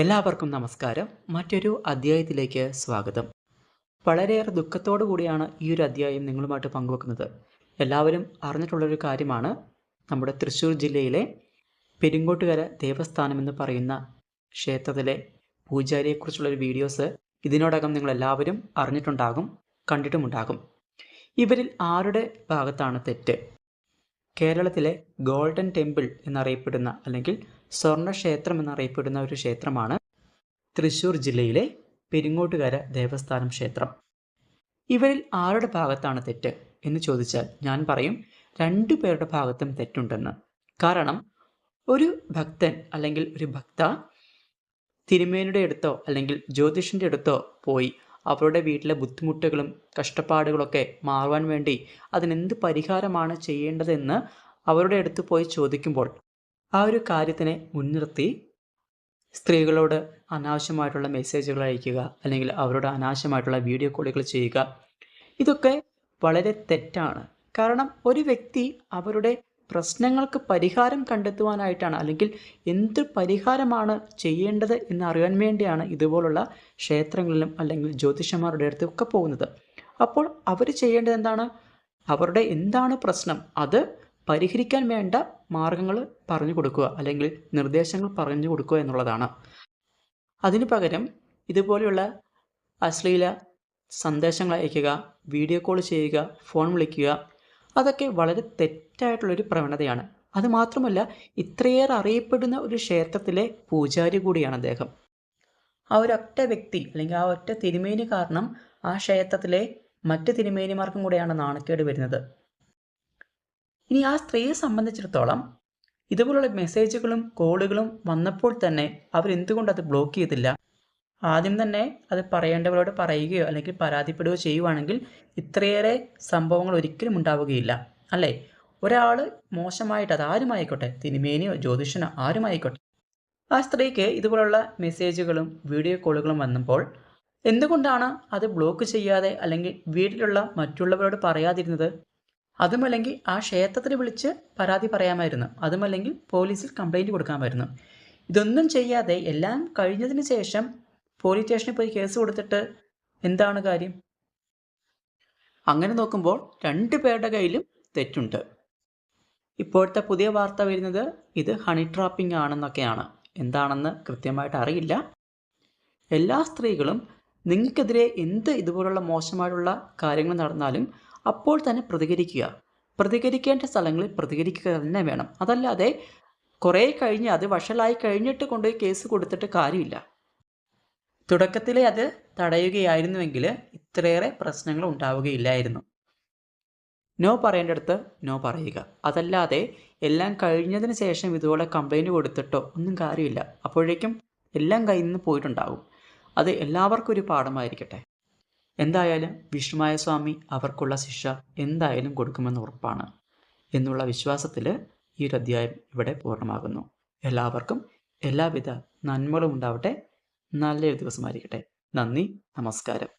എല്ലാവർക്കും നമസ്കാരം. മറ്റൊരു അധ്യായത്തിലേക്ക് സ്വാഗതം. വളരെയേറെ ദുഃഖത്തോടു കൂടിയാണ് ഈ ഒരു അധ്യായം നിങ്ങളുമായിട്ട് പങ്കുവെക്കുന്നത്. എല്ലാവരും അറിഞ്ഞിട്ടുള്ളൊരു കാര്യമാണ്. നമ്മുടെ തൃശ്ശൂർ ജില്ലയിലെ പെരിങ്കോട്ടുകര ദേവസ്ഥാനം എന്ന് പറയുന്ന ക്ഷേത്രത്തിലെ പൂജാരിയെക്കുറിച്ചുള്ളൊരു വീഡിയോസ് ഇതിനോടകം നിങ്ങൾ എല്ലാവരും അറിഞ്ഞിട്ടുണ്ടാകും കണ്ടിട്ടുമുണ്ടാകും. ഇവരിൽ ആരുടെ ഭാഗത്താണ് തെറ്റ്? കേരളത്തിലെ ഗോൾഡൻ ടെമ്പിൾ എന്നറിയപ്പെടുന്ന അല്ലെങ്കിൽ സ്വർണക്ഷേത്രം എന്നറിയപ്പെടുന്ന ഒരു ക്ഷേത്രമാണ് തൃശ്ശൂർ ജില്ലയിലെ പെരിങ്ങോട്ടുകര ദേവസ്ഥാനം ക്ഷേത്രം. ഇവരിൽ ആരുടെ ഭാഗത്താണ് തെറ്റ് എന്ന് ചോദിച്ചാൽ ഞാൻ പറയും രണ്ടു പേരുടെ ഭാഗത്തും തെറ്റുണ്ടെന്ന്. കാരണം ഒരു ഭക്തൻ അല്ലെങ്കിൽ ഒരു ഭക്ത തിരുമേനിയുടെ അടുത്തോ അല്ലെങ്കിൽ ജ്യോതിഷന്റെ അടുത്തോ പോയി അവരുടെ വീട്ടിലെ ബുദ്ധിമുട്ടുകളും കഷ്ടപ്പാടുകളൊക്കെ മാറുവാൻ വേണ്ടി അതിനെന്ത് പരിഹാരമാണ് ചെയ്യേണ്ടതെന്ന് അവരുടെ അടുത്ത് പോയി ചോദിക്കുമ്പോൾ ആ ഒരു കാര്യത്തിനെ മുൻനിർത്തി സ്ത്രീകളോട് അനാവശ്യമായിട്ടുള്ള മെസ്സേജുകൾ അയക്കുക അല്ലെങ്കിൽ അവരോട് അനാവശ്യമായിട്ടുള്ള വീഡിയോ കോളുകൾ ചെയ്യുക. ഇതൊക്കെ വളരെ തെറ്റാണ്. കാരണം ഒരു വ്യക്തി അവരുടെ പ്രശ്നങ്ങൾക്ക് പരിഹാരം കണ്ടെത്തുവാനായിട്ടാണ് അല്ലെങ്കിൽ എന്ത് പരിഹാരമാണ് ചെയ്യേണ്ടത് എന്ന് അറിയാൻ വേണ്ടിയാണ് ഇതുപോലുള്ള ക്ഷേത്രങ്ങളിലും അല്ലെങ്കിൽ ജ്യോതിഷന്മാരുടെ അടുത്തൊക്കെ പോകുന്നത്. അപ്പോൾ അവർ ചെയ്യേണ്ടത് എന്താണ്? അവരുടെ എന്താണ് പ്രശ്നം? അത് പരിഹരിക്കാൻ വേണ്ട മാർഗങ്ങൾ പറഞ്ഞു കൊടുക്കുക അല്ലെങ്കിൽ നിർദ്ദേശങ്ങൾ പറഞ്ഞു കൊടുക്കുക എന്നുള്ളതാണ്. അതിനു പകരം ഇതുപോലെയുള്ള അശ്ലീല സന്ദേശങ്ങൾ അയക്കുക വീഡിയോ കോൾ ചെയ്യുക ഫോൺ വിളിക്കുക അതൊക്കെ വളരെ തെറ്റായിട്ടുള്ളൊരു പ്രവണതയാണ്. അതുമാത്രമല്ല ഇത്രയേറെ അറിയപ്പെടുന്ന ഒരു ക്ഷേത്രത്തിലെ പൂജാരി കൂടിയാണ് അദ്ദേഹം. ആ ഒരൊറ്റ വ്യക്തി അല്ലെങ്കിൽ ആ ഒറ്റ തിരുമേനി കാരണം ആ ക്ഷേത്രത്തിലെ മറ്റ് തിരുമേനിമാർക്കും കൂടെയാണ് നാണക്കേട് വരുന്നത്. ഇനി ആ സ്ത്രീയെ സംബന്ധിച്ചിടത്തോളം ഇതുപോലുള്ള മെസ്സേജുകളും കോളുകളും വന്നപ്പോൾ തന്നെ അവരെന്തുകൊണ്ട് അത് ബ്ലോക്ക് ചെയ്തില്ല? ആദ്യം തന്നെ അത് പറയേണ്ടവരോട് പറയുകയോ അല്ലെങ്കിൽ പരാതിപ്പെടുകയോ ചെയ്യുവാണെങ്കിൽ ഇത്രയേറെ സംഭവങ്ങൾ ഒരിക്കലും ഉണ്ടാവുകയില്ല അല്ലേ? ഒരാൾ മോശമായിട്ട് അത് ആരുമായിക്കോട്ടെ? തിരുമേനിയോ ജ്യോതിഷനോ ആരുമായിക്കോട്ടെ? ആ സ്ത്രീക്ക് ഇതുപോലുള്ള മെസ്സേജുകളും വീഡിയോ കോളുകളും വന്നപ്പോൾ എന്തുകൊണ്ടാണ് അത് ബ്ലോക്ക് ചെയ്യാതെ അല്ലെങ്കിൽ വീട്ടിലുള്ള മറ്റുള്ളവരോട് പറയാതിരുന്നത്? അതുമല്ലെങ്കിൽ ആ ക്ഷേത്രത്തിൽ വിളിച്ച് പരാതി പറയാമായിരുന്നു. അതുമല്ലെങ്കിൽ പോലീസിൽ കംപ്ലൈന്റ് കൊടുക്കാമായിരുന്നു. ഇതൊന്നും ചെയ്യാതെ എല്ലാം കഴിഞ്ഞതിന് ശേഷം പോലീസ് സ്റ്റേഷനിൽ പോയി കേസ് കൊടുത്തിട്ട് എന്താണ് കാര്യം? അങ്ങനെ നോക്കുമ്പോൾ രണ്ട് പേരുടെ കയ്യിലും തെറ്റുണ്ട്. ഇപ്പോഴത്തെ പുതിയ വാർത്ത വരുന്നത് ഇത് ഹണി ട്രാപ്പിംഗ് ആണെന്നൊക്കെയാണ്. എന്താണെന്ന് കൃത്യമായിട്ട് അറിയില്ല. എല്ലാ സ്ത്രീകളും നിങ്ങൾക്കെതിരെ എന്ത് ഇതുപോലുള്ള മോശമായിട്ടുള്ള കാര്യങ്ങൾ നടന്നാലും അപ്പോൾ തന്നെ പ്രതികരിക്കുക. പ്രതികരിക്കേണ്ട സ്ഥലങ്ങളിൽ പ്രതികരിക്കുക തന്നെ വേണം. അതല്ലാതെ കുറേ കഴിഞ്ഞ് അത് വഷളായി കഴിഞ്ഞിട്ട് കൊണ്ടുപോയി കേസ് കൊടുത്തിട്ട് കാര്യമില്ല. തുടക്കത്തിലെ അത് തടയുകയായിരുന്നുവെങ്കിൽ ഇത്രയേറെ പ്രശ്നങ്ങൾ ഉണ്ടാവുകയില്ലായിരുന്നു. നോ പറയേണ്ടടുത്ത് നോ പറയുക. അതല്ലാതെ എല്ലാം കഴിഞ്ഞതിന് ശേഷം ഇതുപോലെ കംപ്ലൈന്റ് കൊടുത്തിട്ടോ ഒന്നും കാര്യമില്ല. അപ്പോഴേക്കും എല്ലാം കയ്യിൽ നിന്ന് പോയിട്ടുണ്ടാവും. അത് എല്ലാവർക്കും ഒരു പാഠമായിരിക്കട്ടെ. എന്തായാലും വിഷ്ണുമായ സ്വാമി അവർക്കുള്ള ശിക്ഷ എന്തായാലും കൊടുക്കുമെന്ന് ഉറപ്പാണ്. എന്നുള്ള വിശ്വാസത്തിൽ ഈ ഒരു അധ്യായം ഇവിടെ പൂർണമാകുന്നു. എല്ലാവർക്കും എല്ലാവിധ നന്മകളും ഉണ്ടാവട്ടെ. നല്ലൊരു ദിവസമായിരിക്കട്ടെ നന്ദി നമസ്കാരം.